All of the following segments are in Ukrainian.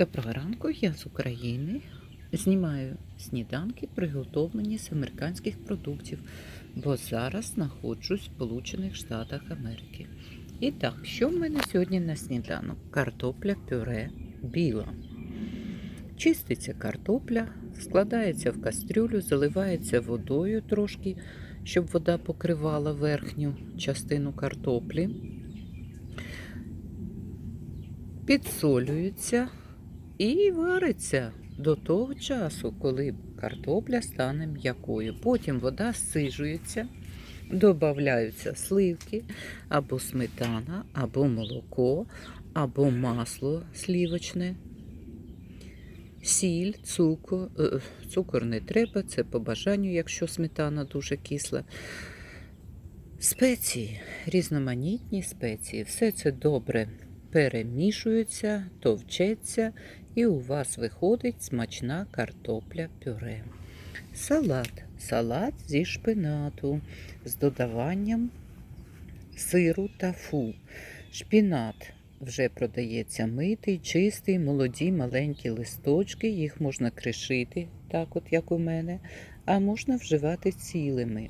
Доброго ранку, я з України. Знімаю сніданки, приготовлені з американських продуктів, бо зараз знаходжусь в Сполучених Штатах Америки. І так, що в мене сьогодні на сніданок? Картопля пюре біла. Чиститься картопля, складається в кастрюлю, заливається водою трошки, щоб вода покривала верхню частину картоплі. Підсолюється і вариться до того часу, коли картопля стане м'якою. Потім вода сижується, додаються сливки, або сметана, або молоко, або масло слівочне, сіль, цукор. е, Цукор не треба, це по бажанню, якщо сметана дуже кисла. Спеції, різноманітні спеції, все це добре перемішується, товчеться, і у вас виходить смачна картопля пюре. Салат. Салат зі шпинату з додаванням сиру та фу. Шпінат вже продається митий, чистий, молоді, маленькі листочки, їх можна кришити, так от як у мене, а можна вживати цілими.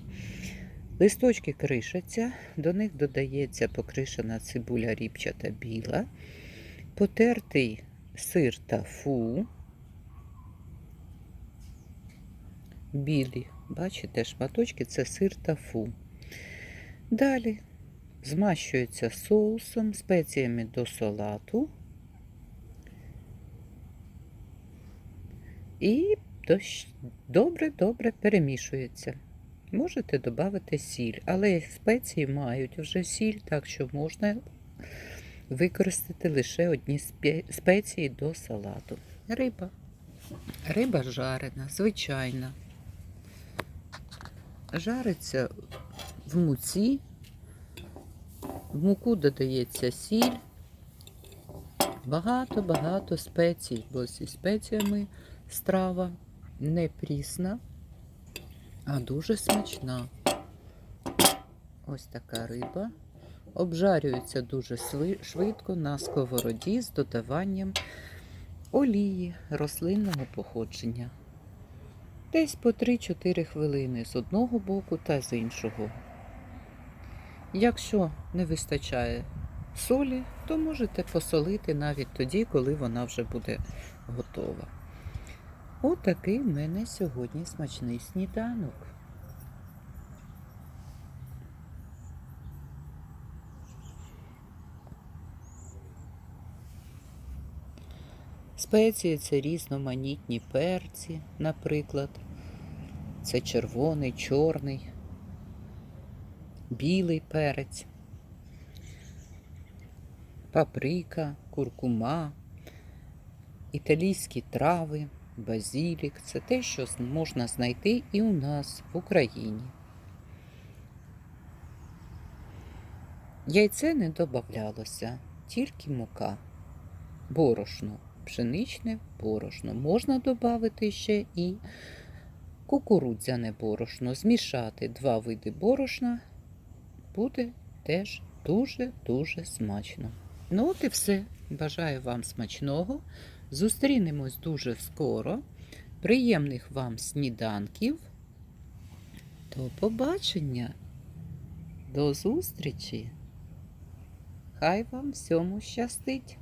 Листочки кришаться, до них додається покришена цибуля ріпчата біла, потертий сир та фу, білі, бачите, шматочки це сир та фу. Далі змащується соусом, спеціями до салату і добре-добре перемішується. Можете додати сіль, але спеції мають вже сіль, так що можна використати лише одні спеції до салату. Риба. Риба жарена, звичайна. Жариться в муці. В муку додається сіль. Багато-багато спецій, бо зі спеціями страва не прісна, а дуже смачна. Ось така риба. Обжарюється дуже швидко на сковороді з додаванням олії рослинного походження. Десь по 3-4 хвилини з одного боку та з іншого. Якщо не вистачає солі, то можете посолити навіть тоді, коли вона вже буде готова. Отакий в мене сьогодні смачний сніданок. Спеції це різноманітні перці, наприклад. Це червоний, чорний, білий перець, паприка, куркума, італійські трави, базілік. Це те, що можна знайти і у нас в Україні. Яйце не додавалося, тільки мука, борошно пшеничне борошно. Можна додати ще і кукурудзяне борошно. Змішати два види борошна буде теж дуже-дуже смачно. Ну, от і все. Бажаю вам смачного. Зустрінемось дуже скоро. Приємних вам сніданків. До побачення. До зустрічі. Хай вам всьому щастить!